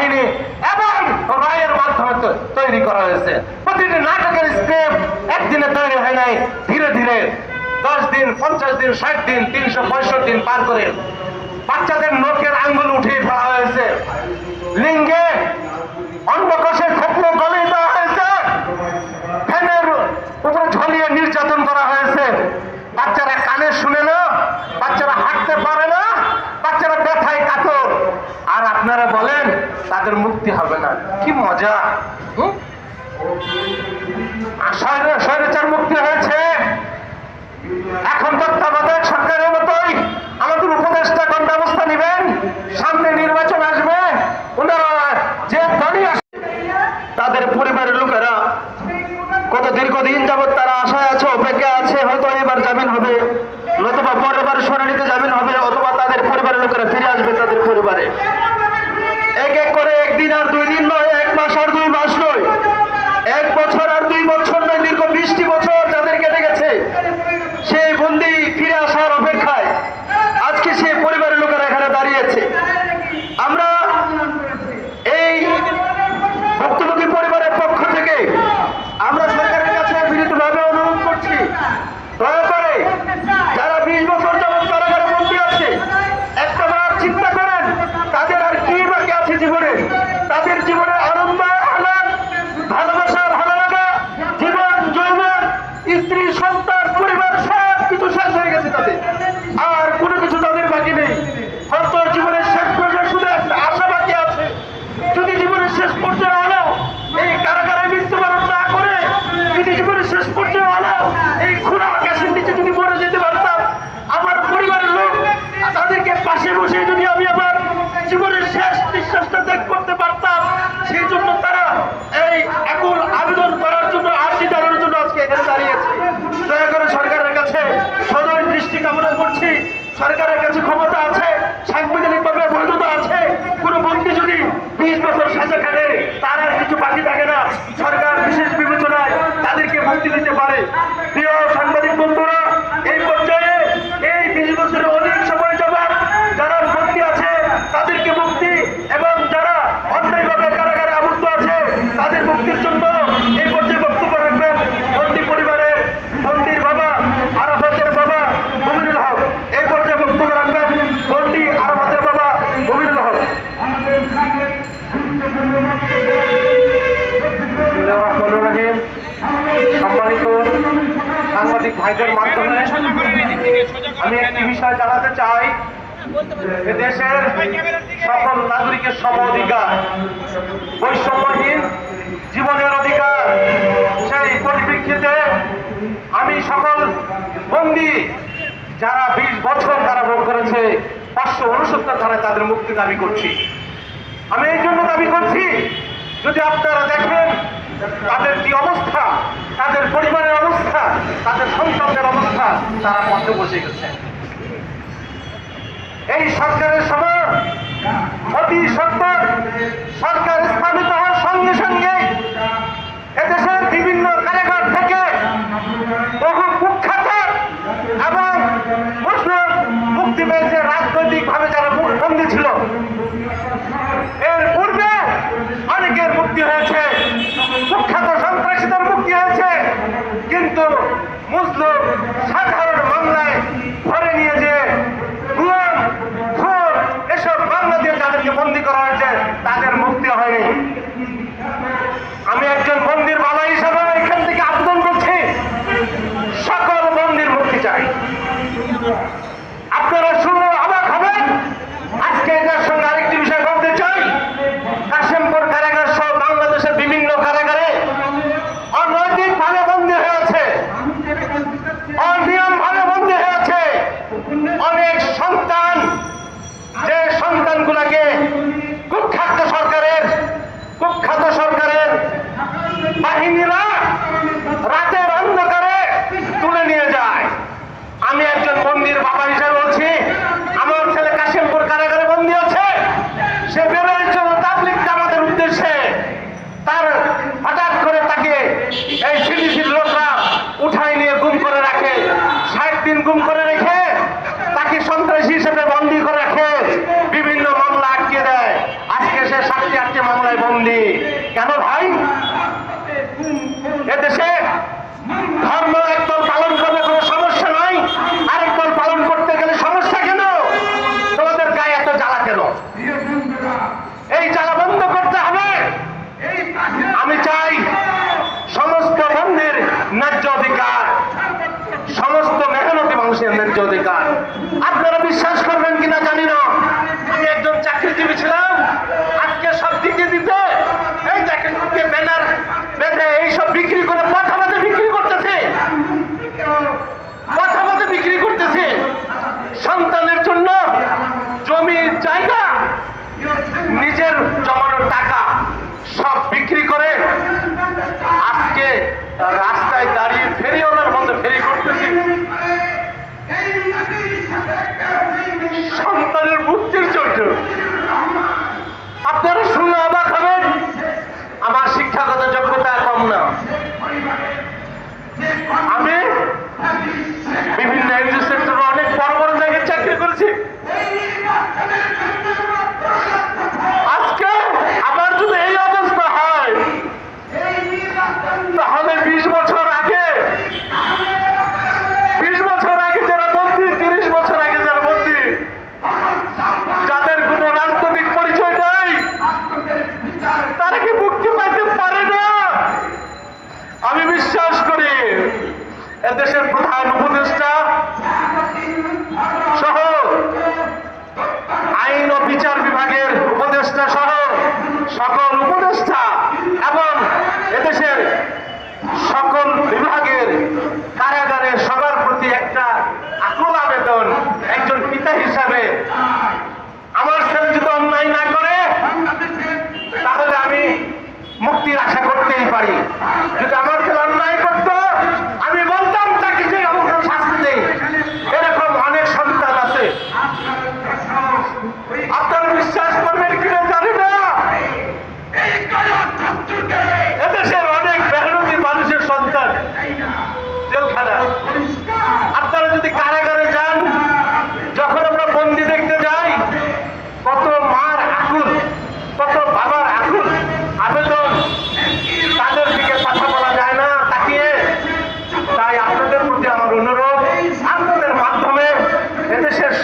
কাহিনী এবং রায়ের মাধ্যমে তৈরি করা হয়েছে। প্রতিটি নাটকের স্ক্রিপ্ট একদিনে তৈরি হয় নাই, ধীরে ধীরে। দশ দিন, পঞ্চাশ দিন, ষাট দিন, তিনশো পঁয়ষট্টি দিন পার করে বাচ্চাদের নখের আঙ্গুল উঠিয়ে ফেলা হয়েছে। তাদের মুক্তি হবে না কি মজা হুম? আর চার মুক্তি হয়েছে এখন তত্ত্বাবধায়ক সরকারের মতোই আমাদের উপদেষ্টা কোন ব্যবস্থা নেবেন সামনে নির্বাচন আসবে ওনারা যে দলই আসবে তাদের পরিবারের লোকেরা কত দীর্ঘদিন যাবৎ তারা আশায় আছে অপেক্ষা আছে হয়তো এবার জামিন হবে নতুবা পরের বার শুনানিতে জামিন হবে অথবা তাদের পরিবারের লোকেরা ফিরে আসবে তাদের পরিবারে এক এক করে একদিন আর দুই দিন নয় এক মাস আর দুই মাস নয় এক বছর আর দুই বছর নয় দীর্ঘ বিশটি বছর যাদের কেটে গেছে সেই বন্দি ফিরে আসার অপেক্ষায় আজকে সেই পরিবারের লোকেরা এখানে দাঁড়িয়েছে আমরা এই ভুক্তভোগী পরিবারের পক্ষ থেকে আমরা সরকারের কাছে বিনীতভাবে অনুরোধ করছি দয়া করে যারা বিশ বছর যাবৎ কারাগারে বন্দী আছে একটা বার চিন্তা করেন তাদের আর কি বাকি আছে জীবনে তাদের জীবনে আনন্দ আনন্দ ভালোবাসা ভালো লাগা জীবন যৌবন স্ত্রী সন্তান পরিবার সব কিছু শেষ হয়ে গেছে তাদের আর কোনো কিছু তাদের বাকি নেই হয়তো জীবনের শেষ পর্যায়ে শুধু একটা আশা বাকি আছে যদি জীবনের শেষ পর্যায়ে হলো এই কারাগারে মৃত্যুবরণ না করে যদি জীবনের শেষ পর্যায়ে হলো এই খোলা আকাশের নিচে যদি মরে যেতে পারতাম আমার পরিবারের লোক তাদেরকে পাশে বসে যদি আমি আমার জীবনের শেষ নিঃশ্বাসটা ত্যাগ করতে পারতাম। সেই জন্য তারা এই এখন আবেদন করার জন্য, আর্জি জানানোর জন্য আজকে এখানে দাঁড়িয়েছে। দয়া করে সরকারের কাছে সদয় দৃষ্টি কামনা করছি। সরকারের কাছে ক্ষমতা আছে, সাংবিধানিক ভাবে বৈধতা আছে। কোনো বন্দী যদি বিশ বছর সাজা কাটে তার আর কিছু বাকি থাকে না। সরকার বিশেষ বিবেচনায় তাদেরকে মুক্তি দিতে পারে প্রিয় সাংবাদিক বন্ধুরা এই পর্যায়ে এই বিশ বছরের অধিক সময় যাবার যারা বন্দী আছে তাদেরকে মুক্তি এবং যারা অন্যায়ভাবে কারাগারে আবদ্ধ আছে তাদের মুক্তির জন্য এই পর্যায়ে বক্তব্য রাখবেন বন্দী পরিবারের বন্দির বাবা আরাফাতের বাবা মমিনুল হক এই পর্যায়ে বক্তব্য রাখবেন বন্দি আরাফাতের বাবা মমিনুল হক রহিম সম্মানিত সাংবাদিক ভাইদের মাধ্যমে আমি একটি বিষয় জানাতে চাই দেশের সকল নাগরিকের সম অধিকার, বৈষম্যহীন জীবনের অধিকার, সেই পরিপ্রেক্ষিতে আমি সকল বন্দী যারা বিশ বছর তারা কারাভোগ করেছে, পাঁচশো উনসত্তর ধারায় তাদের মুক্তি দাবি করছি। আমি এই জন্য দাবি করছি, যদি আপনারা দেখেন তাদের কি অবস্থা তাদের পরিবারের অবস্থা তাদের সন্তানদের অবস্থা তারা পথে বসে গেছে। এই সরকারের সময় অতি সত্তর সরকার স্থাপিত হওয়ার সঙ্গে সঙ্গে এদেশের বিভিন্ন কারাগার থেকে বহু কুখ্যাত এবং মুসলিম মুক্তি পেয়েছে রাজনৈতিকভাবে যারা বন্দী ছিল। এদেশে ধর্ম একদল পালন করবে কোনো সমস্যা নয় আরেক দল পালন করতে গেলে সমস্যা কেন? তোমাদের গায়ে এত জ্বালা কেন? এই জ্বালা বন্ধ করতে হবে। আমি চাই সমস্ত বন্ধের ন্যায্য অধিকার, সমস্ত মেহনতি মানুষের ন্যায্য অধিকার। আপনারা বিশ্বাস করেন ফেরিওয়ালার মধ্যে ফেরি করতেছি। সন্তানের মুক্তির জন্য আপনারা শুনলে আবার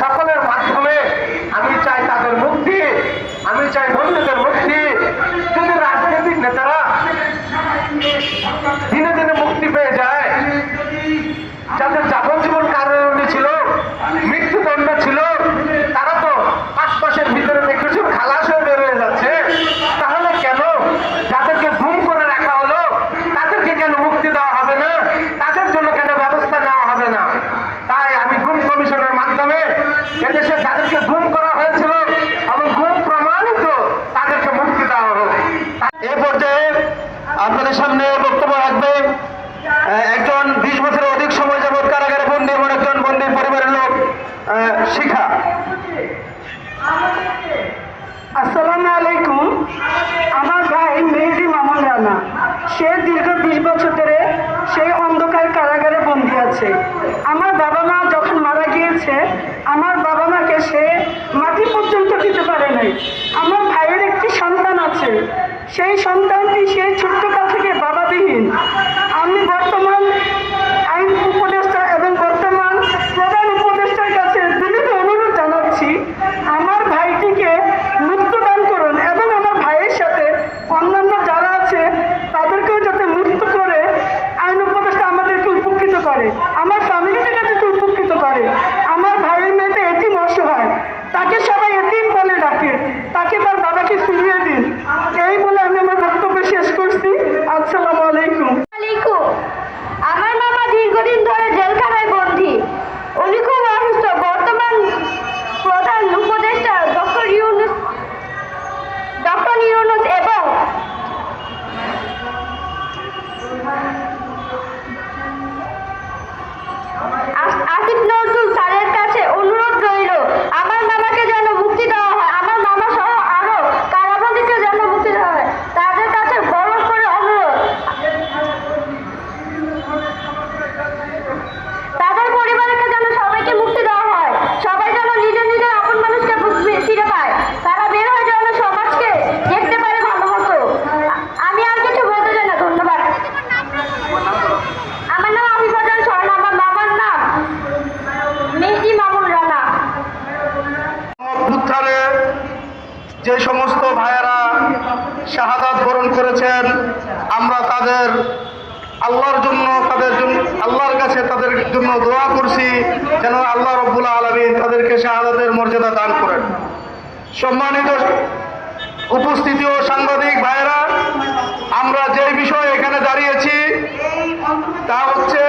সকলের মাধ্যমে আমি চাই তাদের মুক্তি আমি চাই বন্ধুদের মুক্তি। সে দীর্ঘ বিশ বছর ধরে সেই অন্ধকার কারাগারে বন্দি আছে। আমার বাবা মা যখন মারা গিয়েছে, আমার বাবা মাকে সে মাটি পর্যন্ত দিতে পারে নাই। আমার ভাইয়ের একটি সন্তান আছে। সেই সন্তানটি সেই ছোট্ট তাদের আল্লাহর জন্য, তাদের জন্য, আল্লাহর কাছে তাদের জন্য দোয়া করছি, যেন আল্লাহ রব্বুল আলমিন তাদেরকে শাহাদের মর্যাদা দান করেন। সম্মানিত উপস্থিতি ও সাংবাদিক ভাইরা আমরা যে বিষয়ে এখানে দাঁড়িয়েছি, তা হচ্ছে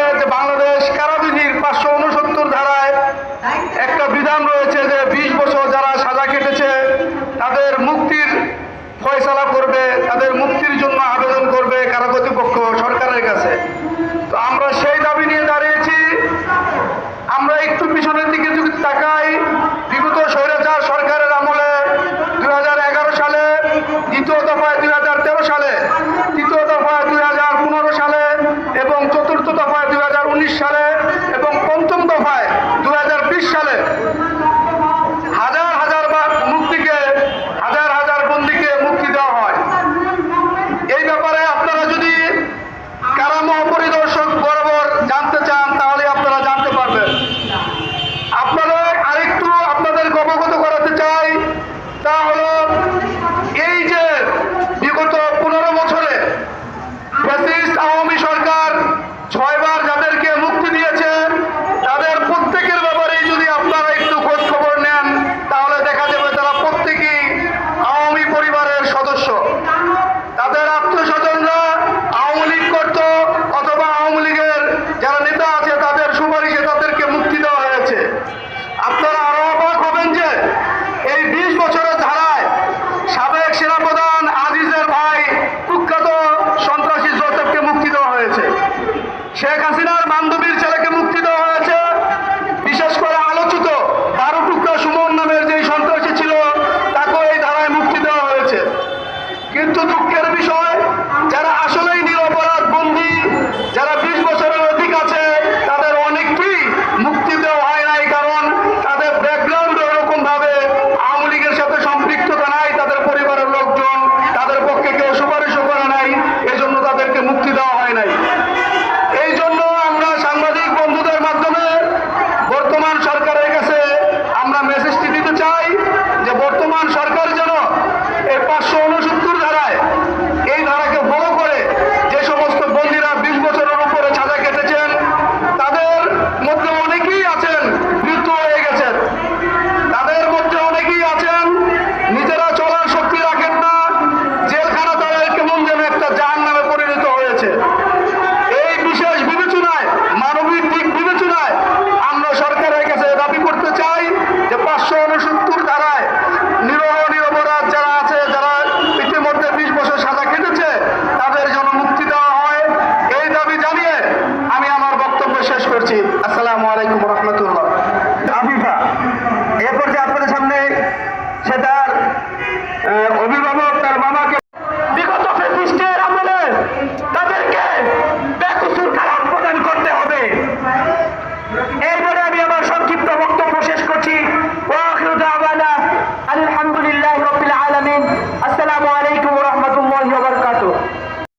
শেখ হাসিনার বান্ধবীর